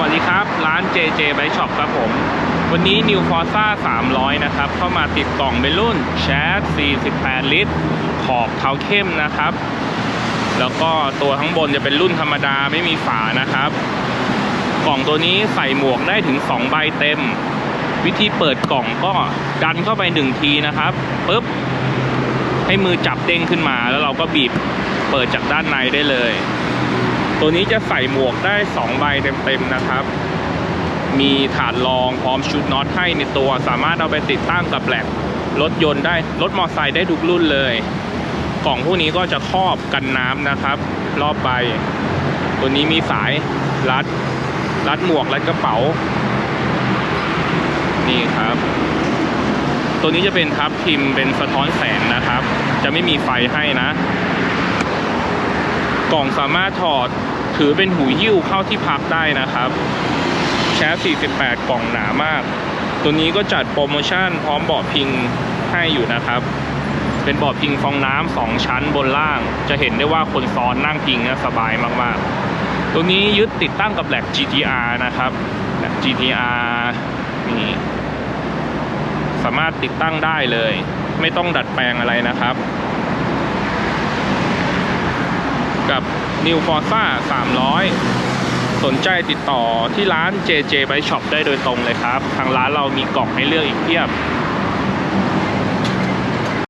วัสดีครับ ร้าน JJ Bike Shop ครับผม วันนี้ New Forza 300 นะครับ เข้ามาติดกล่องเป็นรุ่น Chat 48 ลิตร ขอบเทาเข้มนะครับ แล้วก็ตัวข้างบนจะเป็นรุ่นธรรมดาไม่มีฝานะครับ กล่องตัวนี้ใส่หมวกได้ถึง 2 ใบเต็ม วิธีเปิดกล่องก็ดันเข้าไป 1 ทีนะครับปุ๊บ ให้มือจับเด้งขึ้นมาแล้วเราก็บีบเปิดจากด้านในได้เลย ตัวนี้จะใส่หมวกได้ 2 ใบเต็มๆนะครับ มีถาดรองพร้อมชุดน็อตให้ในตัวสามารถเอาไปติดตั้งกับแหลกรถยนต์ได้รถมอเตอร์ไซค์ได้ทุกรุ่นเลย กล่องพวกนี้ก็จะครอบกันน้ำนะครับ รอบใบ ตัวนี้มีสายรัด รัดหมวกรัดกระเป๋า นี่ครับ ตัวนี้จะเป็นทับทิมเป็นสะท้อนแสงนะครับ จะไม่มีไฟให้นะ กล่องสามารถถอดถือเป็นหูหิ้วเข้าที่พักได้นะครับแชส48 กล่องหนามาก ตัวนี้ก็จัดโปรโมชั่นพร้อมเบาะพิงให้อยู่นะครับ เป็นเบาะพิงฟองน้ำสองชั้นบนล่าง จะเห็นได้ว่าคนซ้อนนั่งพิงนะสบายมากๆ ตัวนี้ยึดติดตั้งกับแหลก GTR นะครับแหลก GTR นี่สามารถติดตั้งได้เลย ไม่ต้องดัดแปลงอะไรนะครับ กับ New Forza 300 สนใจติดต่อที่ร้าน JJ Bike Shop ได้โดยตรงเลยครับ ทางร้านเรามีกล่องให้เลือกอีกเพียบ